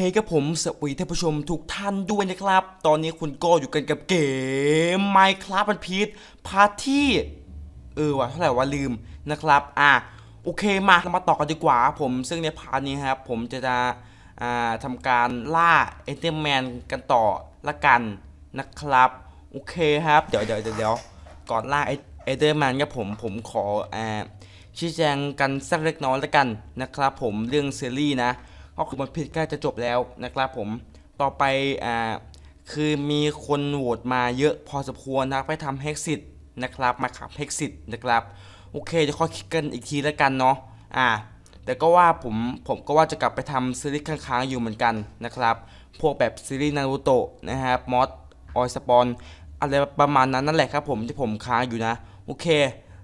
ครับผมสวัสดีท่านผู้ชมทุกท่านด้วยนะครับ ตอนนี้คุณก็อยู่กันกับเกม Minecraft มันพีทพาร์ทที่ เออว่ะเท่าไหร่ว่าลืมนะครับ อะโอเคมาเรามาต่อกันดีกว่าผมซึ่งในพาร์ทนี้ครับผมจะจะอ่าทำการล่าเอเ e อร์แมนกันต่อละกันนะครับ โอเคครับ เดี๋ยวเดี๋ยวเดี๋ยวก่อนล่าเอเ e อร์แมนครับผมผมขออ่าชี้แจงกันสักเล็กน้อยละกันนะครับ ผมเรื่องซีรีส์นะ ก็คือมันพิษใกล้จะจบแล้วนะครับผมต่อไปอ่าคือมีคนโหวตมาเยอะพอสมควรนะไปทำ Hexit นะครับมาขับ Hexit นะครับโอเคจะค่อยคิดกันอีกทีแล้วกันเนาะอ่าแต่ก็ว่าผมผมก็ว่าจะกลับไปทำซีรีส์ค้างๆอยู่เหมือนกันนะครับ พวกแบบซีรีส์นารูโตะนะครับมอสออยสปอนอะไรประมาณนั้นนั่นแหละครับผมที่ผมค้างอยู่นะ โอเค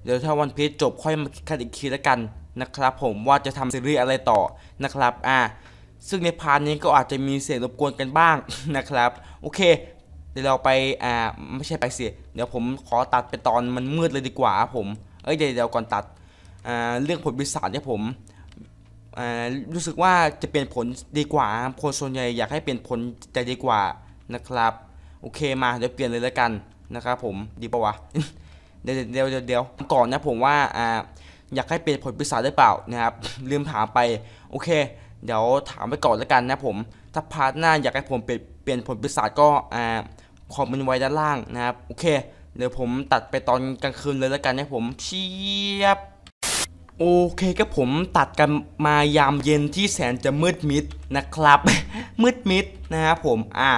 เดี๋ยวถ้าวันพีชจบค่อยมาคิดกันอีกทีแล้วกัน นะครับผมว่าจะทำซีรีส์อะไรต่อนะครับอ่าซึ่งในพาร์ทนี้ก็อาจจะมีเสียงรบกวนกันบ้างนะครับ โอเค เดี๋ยวเราไปอ่าไม่ใช่ไปเสิเดี๋ยวผมขอตัดไปตอนมันมืดเลยดีกว่าผมเอ้ยเดี๋ยวเดี๋ยวก่อนตัดอ่าเรื่องผลวิสาเนี่ยผมอ่ารู้สึกว่าจะเปลี่ยนผลดีกว่าคนส่วนใหญ่อยากให้เปลี่ยนผลจะดีกว่านะครับ โอเคมาเดี๋ยวเปลี่ยนเลยแล้วกันนะครับผมดีปะวะเดี๋ยวเดี๋ยวเดี๋ยวก่อนนะผมว่าอ่า อยากให้เปลี่ยนผลพิศาจได้เปล่านะครับลืมถามไปโอเค เดี๋ยวถามไปก่อนแล้วกันนะผมถ้าพาร์ทหน้าอยากให้ผมเปลี่ยนเปลี่ยนผลปีศาจก็อ่าคอมเมนต์ไว้ด้านล่างนะครับโอเค เดี๋ยวผมตัดไปตอนกลางคืนเลยแล้วกันนะผมเชียบโอเคครับผมตัดกันมายามเย็นที่แสนจะมืดมิดนะครับ มืดมิดนะครับผมอ่า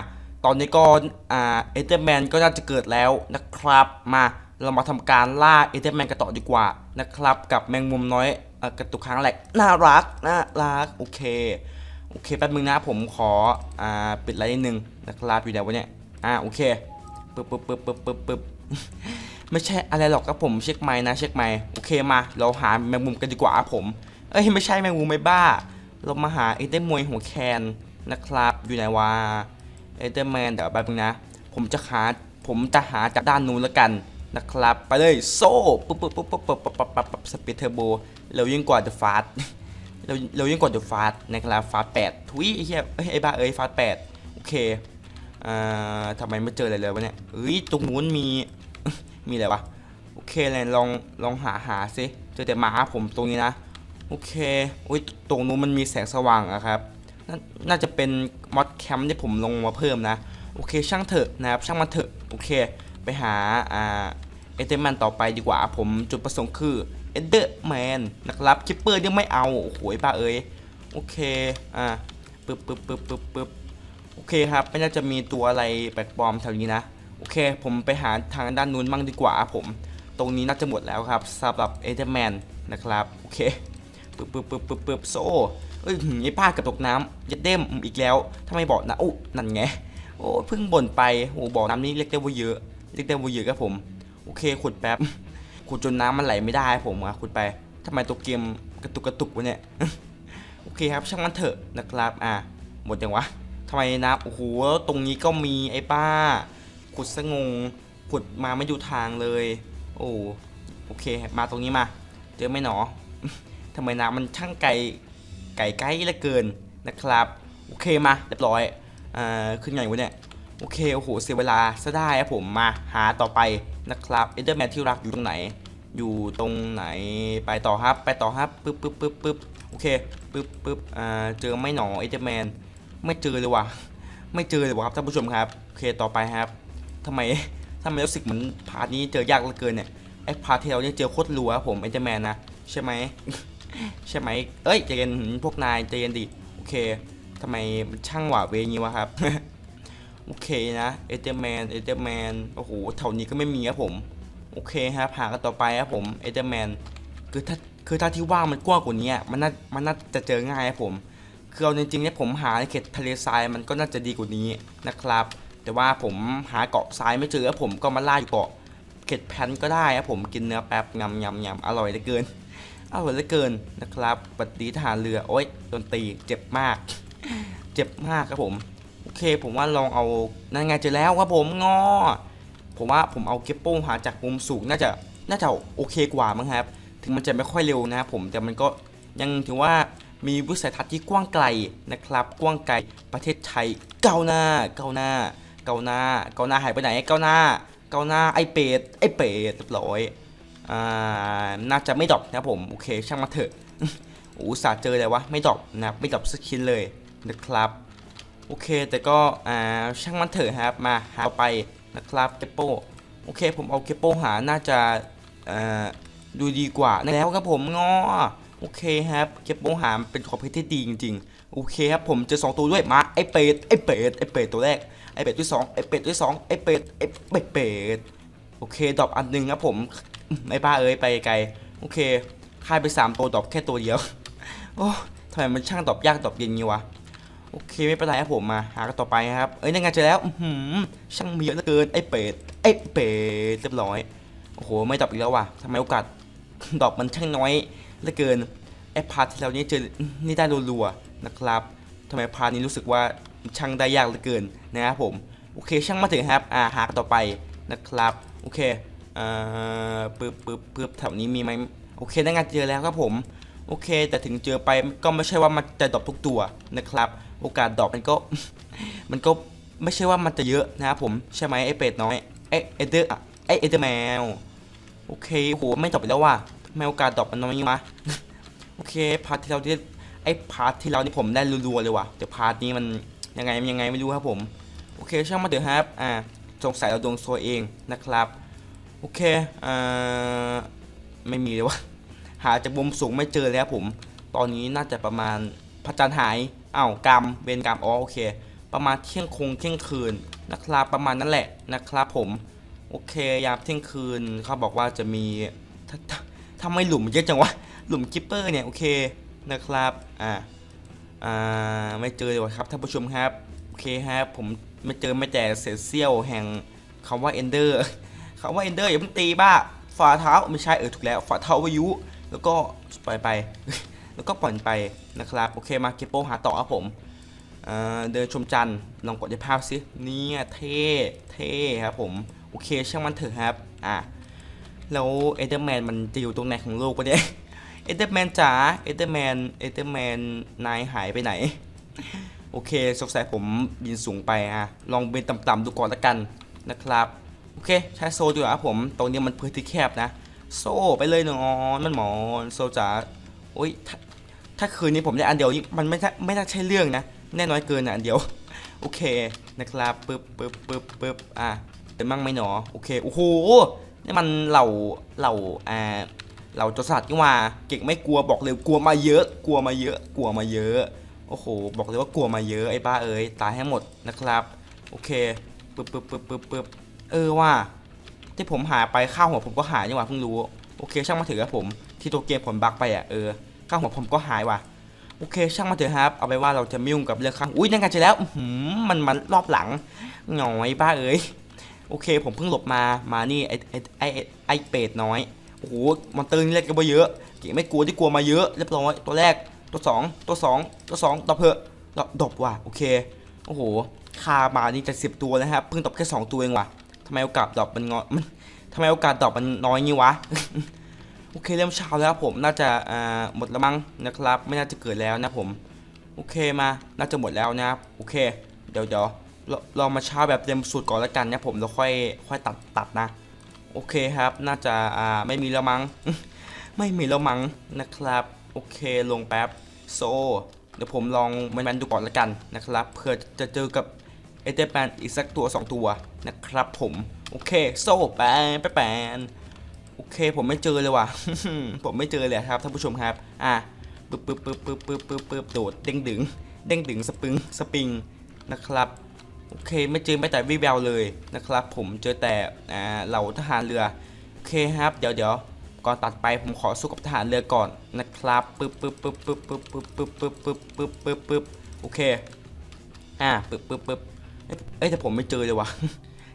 ตอนนี้ก็อ่าเอเ e อร์แมนก็น่าจะเกิดแล้วนะครับมา เรามาทำการล่าเอเ e อร์แมนกันต่อดีกว่านะครับ กับแมงมุมน้อยกระตุกค้างแหลกน่ารักน่ารักโอเคโอเคแป๊บนึงนะผมขออ่าปิดไลน์นิดนึงนะครับอยู่ไหนวะเนี่ยอ่าโอเคปึ๊บปึ๊บปึ๊บปึ๊บปึ๊บปึ๊บไม่ใช่อะไรหรอกครับผมเช็คไม้นะเช็คไม้โอเคมา เราหาแมงมุมกันดีกว่าผมเอ้ยไม่ใช่แมงมุมไม่บ้า เรามาหาเอเดมวยหัวแคนนะครับ อยู่ไหนวะเอเดอร์แมนเดี๋ยวแป๊บนึงนะ ผมจะหาผมจะหาจากด้านนู้นแล้วกัน นะครับ ไปเลยโซ่ปุ๊บปุ๊บปุ๊บปุ๊บปุ๊บปุ๊บปุ๊บปุ๊บสปีดเทอร์โบเร็วยิ่งกว่าเดอะฟาสเราเรายิ่งกว่าเดอะฟาสนะครับฟาสแปดทุยไอ้เหี้ยไอ้บ้าเอ้ยฟาสแปดโอเคอ่าทำไมไม่เจออะไรเลยวะเนี่ยเอ้ยตรงนู้นมีมีอะไรวะโอเคเลยลองลองหาหาซิเจอแต่หมาผมตรงนี้นะโอเคอุ้ยตรงนู้นมันมีแสงสว่างอะครับนน่าจะเป็นมอดแคมป์ที่ผมลงมาเพิ่มนะ โอเคช่างเถอะนะครับช่างมันเถอะโอเค ไปหาอ่าเอเดอร์แมนต่อไปดีกว่าผมจุดประสงค์คือเอเดอร์แมนนะครับคิปเปอร์ยังไม่เอา โอ้โหบ้าเอ้ยโอเคอ่าปึ๊บปึ๊บปึ๊บปึ๊บปึ๊บโอเคครับไม่น่าจะมีตัวอะไรแปลกปลอมแถวนี้นะโอเค ผมไปหาทางด้านนู้นบ้างดีกว่าผม ตรงนี้น่าจะหมดแล้วครับสำหรับเอเดอร์แมนนะครับโอเคปึ๊บปึ๊บปึ๊บปึ๊บปึ๊บโซ่เอ้ยหืมไอ้ป้ากระตกน้ำยัดเด้มอีกแล้วทำไมบอกนะโอ้นั่นไงโอ้เพิ่งบ่นไปโอ้บอกน้ำนี้เรียกได้ว่าเยอะ เรียกได้ว่าเยอะครับผม โอเคขุดแป๊บขุดจนน้ำมันไหลไม่ได้ผมอะขุดไปทำไมตัวเกมกระตุกกระตุกวะเนี่ยโอเคครับช่างมันเถอะนะครับอะหมดยังวะทำไมน้ำโอ้โหตรงนี้ก็มีไอ้ป้า ขุดสงงขุดมาไม่ดูทางเลย โอ้โอเค มาตรงนี้มา เจอไหมหนอทำไมน้ำมันช่างไกลไก่ใกล้เหลือเกินนะครับ โอเคมาเรียบร้อยอ่าขึ้นไงวะเนี่ย โอเค โอ้โห เสียเวลาซะได้ครับผมมาหาต่อไปนะครับเอเดอร์แมนที่รักอยู่ตรงไหน อยู่ตรงไหนไปต่อครับ ไปต่อครับปึ๊บปึ๊บปึ๊บปึ๊บโอเคปึ๊บปึ๊บอ่าเจอไม่หนอเอเดอร์แมนไม่เจอเลยว่ะไม่เจอเลยว่ะครับท่านผู้ชมครับโอเคต่อไปครับทำไมทำไมรู้สึกเหมือนพาร์ทนี้เจอยากเหลือเกินเนี่ยไอ้พาร์ทที่เราเนี่ยเจอโคตรรัวครับผมเอเดอร์แมนนะใช่ไหมใช่ไหมเอ้ยใจเย็นพวกนายใจเย็นดิโอเคทำไมช่างหวาเวงี้วะครับ โอเคนะเอเดอร์แมนเอเดอร์แมนโอ้โหแถวนี้ก็ไม่มีครับผมโอเคครับหากันต่อไปครับผมเอเดอร์แมนคือถ้าคือถ้าที่ว่างมันกว้างกว่านี้มันน่ามันน่าจะเจอง่ายครับผมคือเอาจริงๆเนี่ยผมหาในเขตทะเลทรายมันก็น่าจะดีกว่านี้นะครับ แต่ว่าผมหาเกาะทรายไม่เจอครับผมก็มาล่าอยู่เกาะเขตแพนก็ได้ครับผมกินเนื้อแป๊บยำยำยำอร่อยเหลือเกินอร่อยเหลือเกินนะครับปฏิทหารเรือโอ๊ยโดนตีเจ็บมาก เจ็บมากครับผม เคผมว่าลองเอานั่นไงเจอแล้วครับผมงอ ผมว่าผมเอาเก็บโป้งหาจากมุมสูงน่าจะน่าจะโอเคกว่ามั้งครับ ถึงมันจะไม่ค่อยเร็วนะครับผมแต่มันก็ยังถือว่ามีวิสัยทัศน์ที่กว้างไกลนะครับ กว้างไกลประเทศไทยก้าวหน้าก้าวหน้าก้าวหน้าก้าวหน้าหายไปไหนก้าวหน้าก้าวหน้าไอเป็ดไอเป็ดเรียบร้อยอ่าน่าจะไม่ดรอปนะผมโอเคช่างมาเถอะอุตสาห์เจอเลยวะไม่ดรอปนะไม่ดรอปสกินเลยนะครับ โอเค แต่ก็อ่าช่างมันเถอะครับมาหาไปนะครับเกปโปโอเค ผมเอาเกปโปหาน่าจะอ่าดูดีกว่าแล้วครับผมงอโอเคครับเกปโปหาเป็นคอมเพลที่ดีจริงๆ โอเคครับผมเจอสองตัวด้วยมาไอเป็ดไอเป็ดไอเป็ดตัวแรกไอเป็ดตัวสองไอเป็ดตัวสองไอเป็ดไอเป็ดโอเคดรอปอันหนึ่งครับผมไม่บ้าเอ้ยไปไกลโอเคค่ายไปสามตัวดรอปแค่ตัวเดียวโอ้ทำไมมันช่างดรอปยากดรอปเย็นงี้วะ โอเคไม่เป็นไรครับผมมาหากันต่อไปครับ เอ้ยนั่นไงเจอแล้วหือช่างมีเยอะเหลือเกินไอ้เป็ดไอ้เป็ดเรียบร้อยโอ้โหไม่ดรอปอีกแล้วว่ะทำไมโอกาสดรอปมันช่างน้อยเหลือเกินไอ้พาร์ทที่เรานี่เจอนี่ได้รัวๆนะครับทำไมพาร์ทนี้รู้สึกว่าช่างได้ยากเหลือเกินนะครับผมโอเคช่างมาถึงครับอ่าหากันต่อไปนะครับโอเคเอ่อปึ๊บปึ๊บปึ๊บแถวนี้มีไหมโอเคนั่นไงเจอแล้วครับผมโอเค แต่ถึงเจอไปก็ไม่ใช่ว่ามันจะดรอปทุกตัวนะครับ โอกาสดรอปมันก็ มันก็ไม่ใช่ว่ามันจะเยอะนะครับผมใช่ไหมไอเป็ดน้อยไอเอเดอร์ไอเอเดอร์แมว โอเคโหไม่ดรอปอีกแล้วว่ะไม่โอกาสดรอปมันน้อยมั้ยโอเคพาร์ทที่เราที่ไอพาร์ทที่เรานี่ผมได้รัวๆเลยว่ะแต่พาร์ทนี้มันยังไงมันยังไงไม่รู้ครับผมโอเคช่างมาเถอะครับอ่าสงสัยเราดวงโซเองนะครับโอเคอ่าไม่มีเลยวะหาจากมุมสูงไม่เจอแล้วผม ตอนนี้น่าจะประมาณพระจันทร์หาย อ้าวกรรมเวรกรรมอ๋อโอเค ประมาณเที่ยงคงเที่ยงคืนนะครับประมาณนั้นแหละนะครับผมโอเคยามเที่ยงคืนเขาบอกว่าจะมีถ้าถ้าทำไมหลุมเยอะจังวะหลุมกิปเปอร์เนี่ยโอเคนะครับอ่าอ่าไม่เจอเลยครับท่านผู้ชมครับโอเคครับผมไม่เจอไม่แต่เศษเสี้ยวแห่งคำว่า ender คำว่า ender อร์อย่าเพิ่งตีบ้าฝ่าเท้าไม่ใช่เออถูกแล้วฝ่าเท้าวายุ แล้วก็ไปไป แล้วก็ปล่อยไปนะครับโอเคมาเก็บโป้หาต่อครับผมเเดินชมจันทร์ลองกดในภาพสิเนี่ยเท่เท่ครับผมโอเคช่างมันเถอะครับอะแล้วเอเดอร์แมนมันจะอยู่ตรงไหนของโลกปะเนี่ยเอเดอร์แมนจ๋าเอเดอร์แมนเอเดอร์แมนนายหายไปไหน โอเคสงสัยผมบินสูงไปอะลองบินต่ำๆดูก่อนละกันนะครับโอเคใช้โซดีกว่าครับผมตรงนี้มันพื้นที่แคบนะ โซ่ไปเลยนอนมันหมอนโซ่จ๋าโอ้ย ถ้าคืนนี้ผมได้อันเดียวนี่มันไม่ไม่น่าใช่เรื่องนะ แน่น้อยเกินอะอันเดียว โอเคนะครับปึ๊บปึ๊บปึ๊บปึ๊บอะเป็นมั่งไหมหนอโอเคโอ้โหนี่มันเหล่าเหล่าอ่าเหล่าจศาสตร์นี่ว่าเก่งไม่กลัวบอกเลยกลัวมาเยอะ กลัวมาเยอะ กลัวมาเยอะโอ้โหบอกเลยว่ากลัวมาเยอะไอ้บ้าเอ้ยตายให้หมดนะครับ โอเคปึ๊บปึ๊บปึ๊บปึ๊บปึ๊บเออว่า ที่ผมหาไปข้าวหัวผมก็หายนี่หว่าเพิ่งรู้โอเคช่างมาเถอครับผมที่ตัวเกมผมบักไปอะเออ ข้าวหัวผมก็หายว่ะโอเค ช่างมาเถอะครับ เอาไปว่าเราจะไม่ยุ่งกับเรื่องข้างอุ้ยนั่นกันจอแล้วหือมันมันรอบหลังหน่อยบ้าเอ้ยโอเค ผมเพิ่งหลบมามานี่ไอไอไอไอเป็ดน้อยโอ้โหมอนเตอร์นี่เล่นกันมาเยอะเก่งไม่กลัวที่กลัวมาเยอะเรียบร้อยตัวแรกตัวสองตัวสองตัวสองดบเพอะดบว่ะโอเคโอ้โหคามานี่จะสิบตัวแล้วครับเพิ่งดบแค่สองตัวเองว่ะทำไมโอกาสดบมันงอมันทำไมโอกาสดรอปมันน้อยงี้วะ โอเคเริ่มเช้าแล้วผมน่าจะอ่าหมดแล้วมั้งนะครับ ไม่น่าจะเกิดแล้วนะผม โอเคมาน่าจะหมดแล้วนะครับโอเค เดี๋ยวเดี๋ยวลองมาเช้าแบบเต็มสูตรก่อนแล้วกันนะผมแล้วค่อยค่อยตัดตัดนะ โอเคครับ น่าจะอ่าไม่มีล้วมั้งไม่มีล้วมั้งนะครับ โอเคลงแป๊บโซเดี๋ยวผมลองมันๆดูก่อนแล้วกันนะครับเพื่อจะเจอกับเอเดแปนอีกสักตัว 2 ตัวนะครับผม โอเค โซ่แปนแปนแปน โอเคผมไม่เจอเลยว่ะ ผมไม่เจอเลยครับท่านผู้ชมครับ อะปึ๊บปึ๊บปึ๊บปึ๊บปึ๊บปึ๊บปึ๊บโดดเด้งดึง เด้งดึงสปริงสปริงนะครับโอเคไม่เจอแม้แต่วิแววเลยนะครับ ผมเจอแต่อ่าเหล่าทหารเรือโอเคครับ เดี๋ยวเดี๋ยวก่อนตัดไปผมขอสู้กับทหารเรือก่อนนะครับปึ๊บปึ๊บปึ๊บปึ๊บปึ๊บปึ๊บปึ๊บปึ๊บปึ๊บปึ๊บปึ๊บปึ๊บโอเคอ่าปึ๊บปึ๊บปึ๊บเอ้ยแต่ผมไม่เจอเลยว่ะ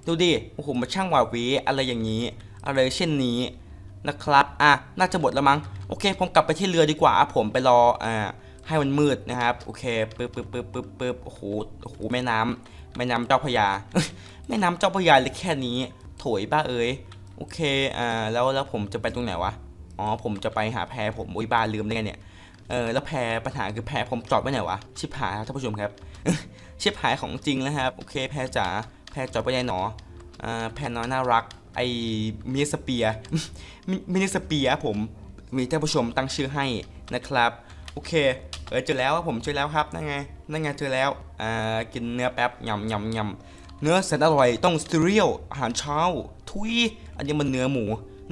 ดูดิโอ้โหมาช่างหวาหวีอะไรอย่างนี้ อะไรเช่นนี้นะครับอะน่าจะหมดแล้วมั้งโอเค ผมกลับไปที่เรือดีกว่า ผมไปรออ่าให้มันมืดนะครับโอเคปึ๊บปึ๊บปึ๊บปึ๊บปึ๊บโอ้โหโอ้โหแม่น้ำแม่น้ำเจ้าพระยาแม่น้ำเจ้าพระยาเลยแค่นี้ โถยบ้าเอ้ยโอเคอ่าแล้วแล้วผมจะไปตรงไหนวะอ๋อผมจะไปหาแพรผมอุ้ยบ้าลืมได้ไงเนี่ยเออแล้วแพรปัญหาคือแพรผมจอดไว้ไหนวะชิบหายครับท่านผู้ชมครับชิบหายของจริงแล้วครับโอเคแพรจ๋าแพรจอดไว้ไหนหนออ่าแพรน้อยน่ารัก ไอมินิสเปียมินิสเปียผมมีท่านผู้ชมตั้งชื่อให้นะครับ โอเคเออเจอแล้วครับผมเจอแล้วครับนั่นไงนั่นไงเจอแล้วอ่ากินเนื้อแป๊บยำยำยำเนื้อแสนอร่อยต้องสเตอรียลอาหารเช้า ทุยอันนี้มันเนื้อหมู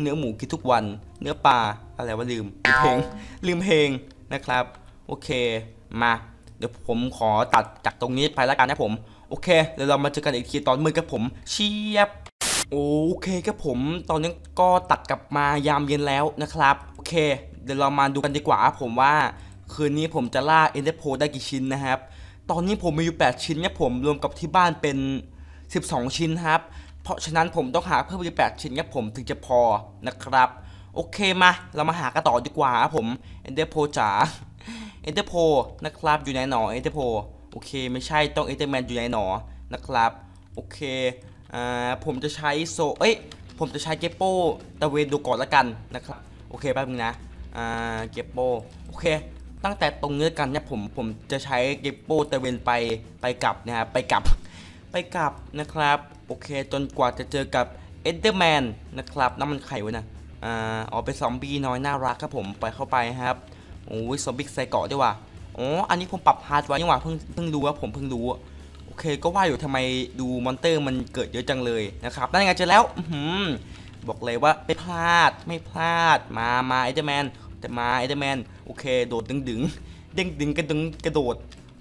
เนื้อหมูกินทุกวัน เนื้อปลาอะไรวะลืมลืมเพลงลืมเพลงนะครับ โอเคมาเดี๋ยวผมขอตัดจากตรงนี้ไปแล้วกันนะผม โอเคเดี๋ยวเรามาเจอกันอีกทีตอนมืดกับผมเชียบ โอเคครับผมตอนนี้ก็ตัดกลับมายามเย็นแล้วนะครับ โอเค เดี๋ยวเรามาดูกันดีกว่าครับผมว่า คืนนี้ผมจะล่าเอ็นเดโพได้กี่ชิ้นนะครับ ตอนนี้ผมมีอยู่ 8 ชิ้นเนี่ยผมรวมกับที่บ้านเป็น 12 ชิ้นครับ เพราะฉะนั้นผมต้องหาเพิ่มอีก8ชิ้นครับผมถึงจะพอนะครับ โอเคมา เรามาหากันต่อดีกว่าครับผมเอ็นเดโพจ๋าเอ็นเดโพนะครับอยู่ไหนหนอเอ็นเดโพโอเค ไม่ใช่ต้องเอ็นเดอร์แมนอยู่ไหนหนอนะครับ โอเค อ่าผมจะใช้โซเอ้ยผมจะใช้เกปโปตะเวนดูก่อนละกันนะครับโอเคแป๊บนึงนะอ่าเกปโปโอเค ตั้งแต่ตรงนี้กันเนี่ยผมผมจะใช้เกปโปตะเวนไปไปกลับนะครับไปกลับไปกลับนะครับโอเคจนกว่าจะเจอกับเอ็นเดอร์แมนนะครับน้ำมันไข่วะนะอ่าอ๋อเป็นซอมบี้น้อยน่ารักครับผมไปเข้าไปครับโอ้ยซอมบี้ใส่เกาะด้วยว่ะอ๋ออันนี้ผมปรับฮาร์ดไว้นี่หว่าเพิ่งเพิ่งรู้ว่าผมเพิ่งรู้ โอเคก็ว่าอยู่ทำไมดูมอนเตอร์มันเกิดเยอะจังเลยนะครับนั่นไงเจอแล้วอื้อหือบอกเลยว่าไม่พลาดไม่พลาดมามาไอเดอร์แมนแต่มาไอเดอร์แมนโอเค โดดดึงดึงเด้งดึงกระดึงกระโดด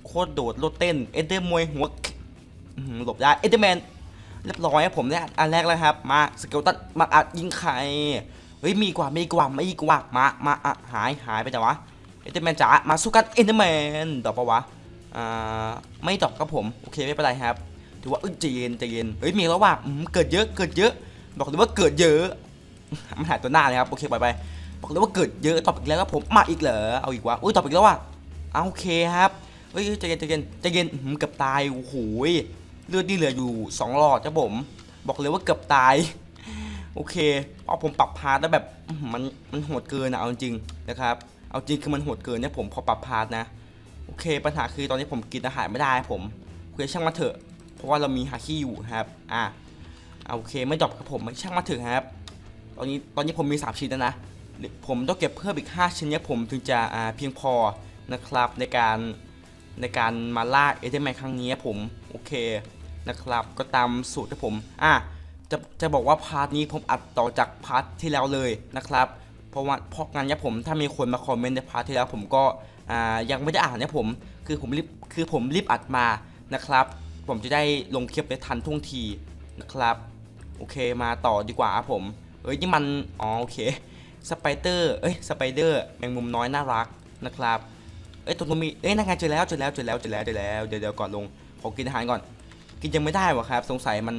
โคตรโดดโลดเต้นเอเดอร์มวยหัวหลบได้เอเดอร์แมนเรียบร้อยผมเนี่ยอันแรกแล้วครับ มาสเกลตันมาอัดยิงไข่เฮ้ยมีกว่ามีกว่าไม่กว่ามามาหายหายไปแต่วะเอเดอร์แมนจ๋ามาสู้กันเอเดอร์แมนดอกปะวะ ไม่ตอบครับผม โอเคไม่เป็นไรครับ ถือว่าเอ้ยใจเย็นใจเย็น เฮ้ยมีแล้วว่ะอืมเกิดเยอะ เกิดเยอะ บอกเลยว่าเกิดเยอะ มันหายตัวหน้าเลยครับ โอเคไปไป บอกเลยว่าเกิดเยอะ ตอบอีกแล้วครับผม มาอีกเหรอ เอาอีกวะอุ้ยตอบอีกแล้วว่ะเอาโอเคครับ เฮ้ยใจเย็นใจเย็นใจเย็นเกือบตาย โอ้โหยเลือดนี่เหลืออยู่สองหลอดครับผม บอกเลยว่าเกือบตาย โอเคเพราผมปรับพาร์ทแล้วแบบมันมันโหดเกินนะเอาจริงนะครับ เอาจริงคือมันโหดเกินเนี่ยผมพอปรับพาร์ทนะ โอเค ปัญหาคือตอนนี้ผมกินอาหารไม่ได้ผมโอเคช่างมาเถอะ เพราะว่าเรามีฮาคิอยู่ครับ อะโอเคไม่จบครับผมช่างมาเถอะครับ ตอนนี้ตอนนี้ผมมี 3 ชิ้นแล้วนะ ผมต้องเก็บเพิ่มอีก 5 ชิ้นเนี่ยผมถึงจะอ่าเพียงพอนะครับในการในการมาล่าเอเดนแมนครั้งนี้ผมโอเคนะครับก็ตามสูตรที่ผมอะจะจะบอกว่าพาร์ทนี้ผมอัดต่อจากพาร์ทที่แล้วเลยนะครับ เพราะว่าเพราะงั้นเนี่ยผมถ้ามีคนมาคอมเมนต์ในพาร์ทที่แล้วผมก็ยังไม่ได้อ่านเนี่ยผม คือผมรีบคือผมรีบอัดมานะครับ ผมจะได้ลงคลิปในทันท่วงทีนะครับ โอเคมาต่อดีกว่าครับผมเอ้ยนี่มันอ๋อโอเคสไปเดอร์เอ้ยสไปเดอร์แมงมุมน้อยน่ารักนะครับเอ้ยตรงนู้มีเอ้ยนั่งไงเจอแล้วเจอแล้วเจอแล้วเจอแล้วเจอแล้วเดี๋ยวเดี๋ยวก่อนลงขอกินอาหารก่อน กินยังไม่ได้วะครับ สงสัยมัน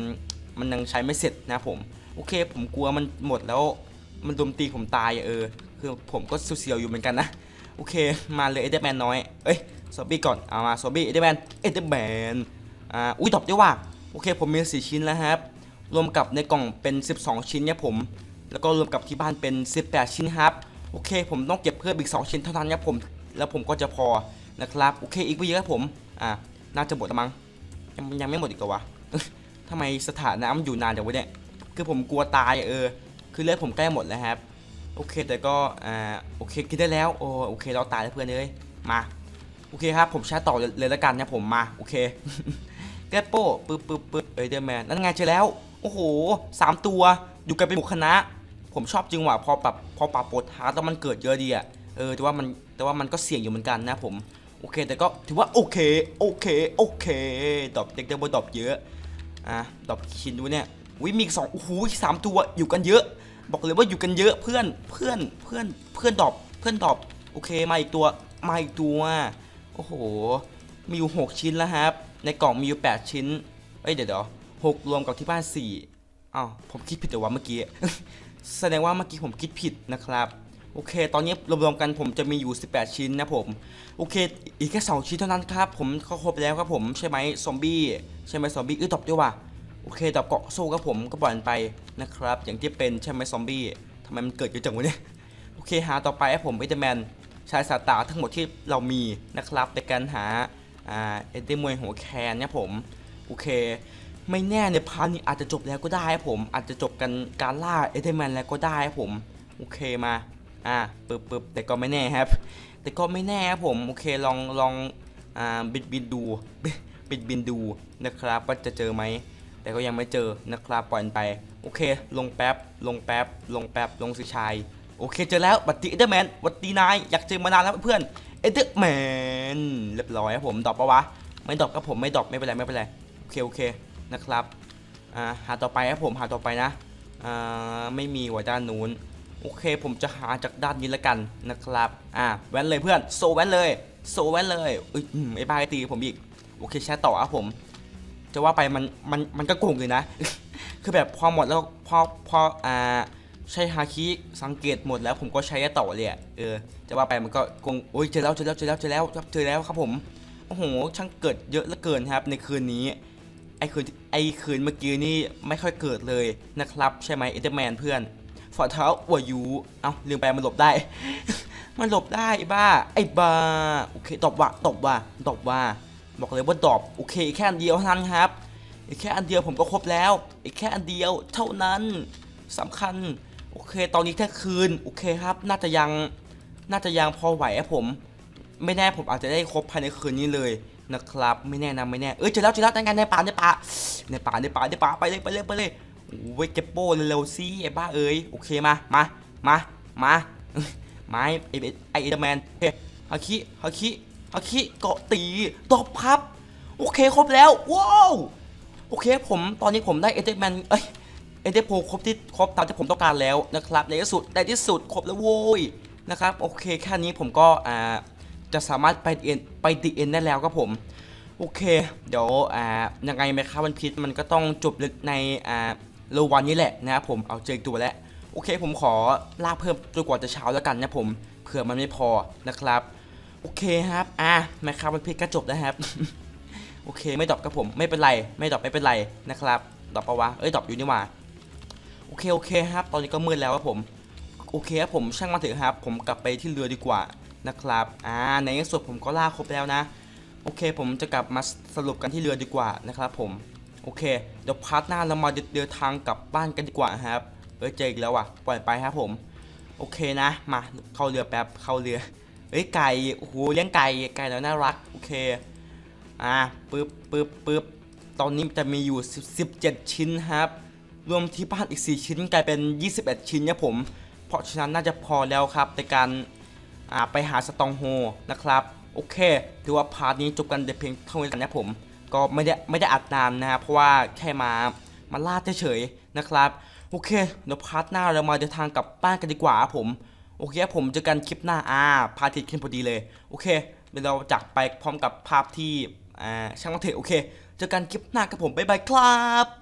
มันยังใช้ไม่เสร็จนะผม โอเค ผมกลัวมันหมดแล้ว มันโดมตีผมตายอะเออคือผมก็เสียวๆอยู่เหมือนกันนะโอเคมาเลยเอเดแมนน้อยเอ้ยซอมบี้ก่อนเอามาซอมบี้เอเดแมนเอเดแมนอ่าอุ้ยตอบได้ว่าโอเคผมมีสี่ชิ้นแล้วครับรวมกับในกล่องเป็น 12 ชิ้นเนี่ยผม แล้วก็รวมกับที่บ้านเป็น 18 ชิ้นครับโอเค ผมต้องเก็บเพิ่มอีก 2 ชิ้นเท่านั้นครับผม แล้วผมก็จะพอนะครับโอเคอีกไม่เยอะครับผมอ่าน่าจะหมดแล้วมั้งยังยังไม่หมดอีกเหรอวะทำไมสถานะมันอยู่นานจังวะเนี่ยคือผมกลัวตายอะเออ คือเลือดผมใกล้หมดแล้วครับ โอเคแต่ก็อ่าโอเคกินได้แล้วโอ้โอเคเราตายแล้วเพื่อนเลยมาโอเคครับผมแชร์ต่อเลยลยแล้วกันนะผมมาโอเคแกปโป้ปึ๊บปึ๊บปึ๊บเอเดอร์แมนนั่นไงเจอแล้วโอ้โหสามตัวอยู่กันเป็นหมู่คณะ ผมชอบจริงว่ะพอปรับพอปรับปดฮาร์ดแล้วมันเกิดเยอะดีอะเออแต่ว่ามันแต่ว่ามันก็เสี่ยงอยู่เหมือนกันนะผมโอเคแต่ก็ถือว่าโอเคโอเคโอเคดอปเด็กเด็กบนดอปเยอะอะดอปคินดูเนี่ย วิมีอีกสองโอ้โหอีกสามตัวอยู่กันเยอะ บอกเลยว่าอยู่กันเยอะเพื่อนเพื่อนเพื่อนเพื่อนดรอปเพื่อนดรอปโอเคมาอีกตัวมาอีกตัวโอ้โหมีอยู่6ชิ้นแล้วครับ ในกล่องมีอยู่8ชิ้นเอ้ยเดี๋ยวเดี๋ยวหกรวมกับที่บ้าน4อ้าวผมคิดผิดแต่ว่าเมื่อกี้แสดงว่าเมื่อกี้ผมคิดผิดนะครับโอเค ตอนนี้รวมๆกันผมจะมีอยู่ 18 ชิ้นนะผม โอเค อีกแค่ 2 ชิ้นเท่านั้นครับ ผมก็ครบแล้วครับผมใช่ไหมซอมบี้ใช่ไหมซอมบี้เออตอบด้วยว่ะ โอเคตอบเกาะโซ่ครับผมก็ปล่อยมันไปนะครับ อย่างที่เป็นใช่ไหมซอมบี้ทำไมมันเกิดเยอะจังวะเนี่ยโอเคหาต่อไปครับผมเอเดแมนใช้สตาร์ทั้งหมดที่เรามีนะครับในการหาอ่าเอเดมวยหัวแคนเนี่ยผมโอเค ไม่แน่ในพาร์ทนี้อาจจะจบแล้วก็ได้ครับผม อาจจะจบกันการล่าเอเดแมนแล้วก็ได้ครับผมโอเคมาอ่าปึ๊บปึ๊บแต่ก็ไม่แน่ครับ แต่ก็ไม่แน่ครับผมโอเคลองลองอ่าบินบินดูบินบินดูนะครับว่าจะเจอไหม แต่ก็ยังไม่เจอนะครับปล่อยมันไป โอเค ลงแป๊บ ลงแป๊บ ลงแป๊บ ลงสิชาย โอเค เจอแล้วบัตติเอเดอร์แมนบัตตีนาย อยากเจอมานานแล้วเพื่อนเอเดอร์แมนเรียบร้อยครับผม ดรอปปะวะ ไม่ดรอปก็ผม ไม่ดรอปไม่เป็นไร ไม่เป็นไร โอเค โอเค นะครับ อ่า หาต่อไปครับผม หาต่อไปนะ อ่า ไม่มีว่ะด้านนู้น โอเค ผมจะหาจากด้านนี้ล้วกันนะครับ อ่า แว้นเลยเพื่อน โซแว้นเลย โซแว้นเลยเอ้ยอืมไอ้บ้าไอ้ตีผมอีก โอเคแชทต่อครับผม จะว่าไปมันมันมันก็โกงเลยนะ คือแบบพอหมดแล้วพอพออ่าใช้ฮาคิสังเกตหมดแล้วผมก็ใช้ต่อเลยเออจะว่าไปมันก็โกงโอ้ยเจอแล้วเจอแล้วเจอแล้วเจอแล้วเจอแล้วครับผมโอ้โหช่างเกิดเยอะเหลือเกินครับ ในคืนนี้ไอคืนไอคืนเมื่อกี้นี่ไม่ค่อยเกิดเลยนะครับ ใช่ไหมเอเดอร์แมนเพื่อนฝ่าเท้าอวยูเอ้าลืมไปมันหลบได้ มันหลบได้บ้าไอ้บ้าโอเคตบว่ะตบว่ะตบว่ะ บอกเลยว่าตอบโอเคแค่อันเดียวเท่านั้นครับอีกแค่อันเดียวผมก็ครบแล้วอีกแค่อันเดียวเท่านั้นสำคัญโอเค ตอนนี้แค่คืนโอเคครับ น่าจะยังน่าจะยังพอไหวครับผม ไม่แน่ผมอาจจะได้ครบภายในคืนนี้เลยนะครับ ไม่แน่นะไม่แน่เอ้ยเจอแล้วเจอแล้วแต่งงานในป่าในป่าในป่าในป่าในป่าไปเลยไปเลยไปเลยโอ้ยเก็บโป้เร็วๆสิไอ้บ้าเอ้ยโอเคมามามามาไม้ไอไอเอเดอร์แมนโอเคฮาคิฮาคิ ฮาคิเกาะตีตบครับ โอเคครบแล้ว ว้าว โอเคผมตอนนี้ผมได้เอเดแมนเอ้ยเอเดโพครบที่ครบตามที่ผมต้องการแล้วนะครับในที่สุดในที่สุดครบแล้วโว้ยนะครับโอเคแค่นี้ผมก็อ่าจะสามารถไปเอ็นไปดีเอ็นได้แล้วครับผมโอเค เดี๋ยวอ่ายังไงไหมครับวันพิษมันก็ต้องจบในอ่าโลวันนี้แหละนะครับผมเอาเจอตัวแล้วโอเคผมขอลากเพิ่มจนกว่าจะเช้าแล้วกันนะผมเผื่อมันไม่พอนะครับ โอเคครับ อะแมคครับวันพิษก็จบแล้วครับ โอเคไม่ดรอปครับผม ไม่เป็นไร ไม่ดรอปไม่เป็นไรนะครับดรอปปะวะ เอ้ยดรอปอยู่นี่หว่า โอเคโอเคครับ ตอนนี้ก็มืดแล้วครับผม โอเคครับผมช่างมาเถอะครับ ผมกลับไปที่เรือดีกว่านะครับ อ่า ในที่สุดผมก็ล่าครบแล้วนะ โอเคผมจะกลับมาสรุปกันที่เรือดีกว่านะครับผม โอเค เดี๋ยวพาร์ทหน้าเรามาเดินทางกลับบ้านกันดีกว่าครับ เอ้ยเจออีกแล้วอะ ปล่อยไปครับผม โอเคนะ มาเข้าเรือแป๊บ เข้าเรือ เอ้ยไก่โอ้โหเลี้ยงไก่ไก่แล้วน่ารักโอเคอ่าปึ๊บปึ๊บปึ๊บตอนนี้จะมีอยู่ 17 ชิ้นครับ รวมที่บ้านอีก 4 ชิ้นกลายเป็น 21 ชิ้นนี่ยผม เพราะฉะนั้นน่าจะพอแล้วครับในการอ่าไปหาสตองโฮนะครับ โอเคถือว่าพาร์ทนี้จบกันแต่เพียงเท่านี้นนะผม ก็ไม่ได้ไม่ได้อัดนานนะครับเพราะว่าแค่มามาล่าเฉยๆนะครับ โอเคเดี๋ยวพาร์ทหน้าเรามาเดินทางกลับบ้านกันดีกว่าผม โอเคผมเจอกันคลิปหน้าอ่าพาทิตขึ้นพอดีเลย โอเคเดี๋ยวเราจากไปพร้อมกับภาพที่อ่าช่างมันเถอะโอเค เจอกันคลิปหน้ากับผมบ๊ายบายครับ